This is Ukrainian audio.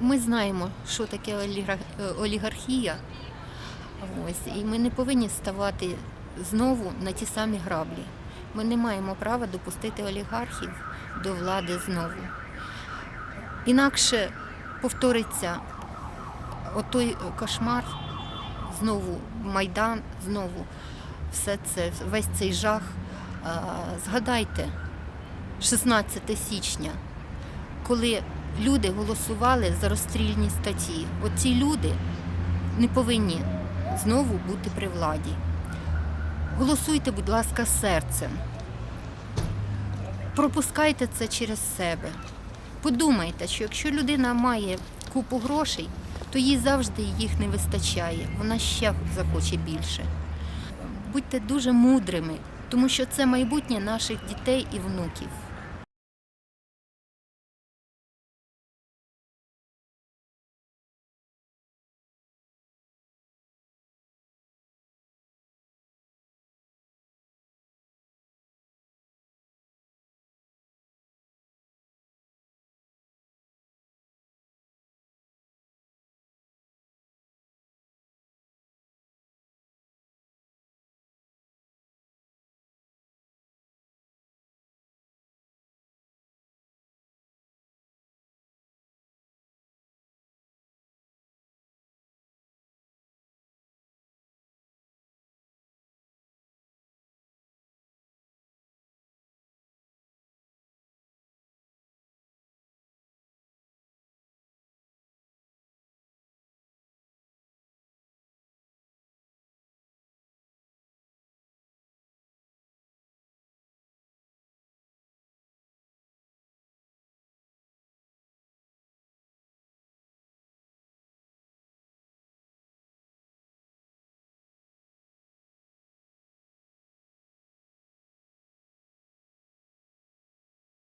Ми знаємо, що таке олігархія. Ось, і ми не повинні ставати знову на ті самі граблі. Ми не маємо права допустити олігархів до влади знову. Інакше повториться отой кошмар, знову Майдан, знову все це, весь цей жах. Згадайте, 16 січня, коли люди голосували за розстрільні статті. Оці люди не повинні знову бути при владі. Голосуйте, будь ласка, серцем. Пропускайте це через себе. Подумайте, що якщо людина має купу грошей, то їй завжди їх не вистачає. Вона ще захоче більше. Будьте дуже мудрими, тому що це майбутнє наших дітей і внуків.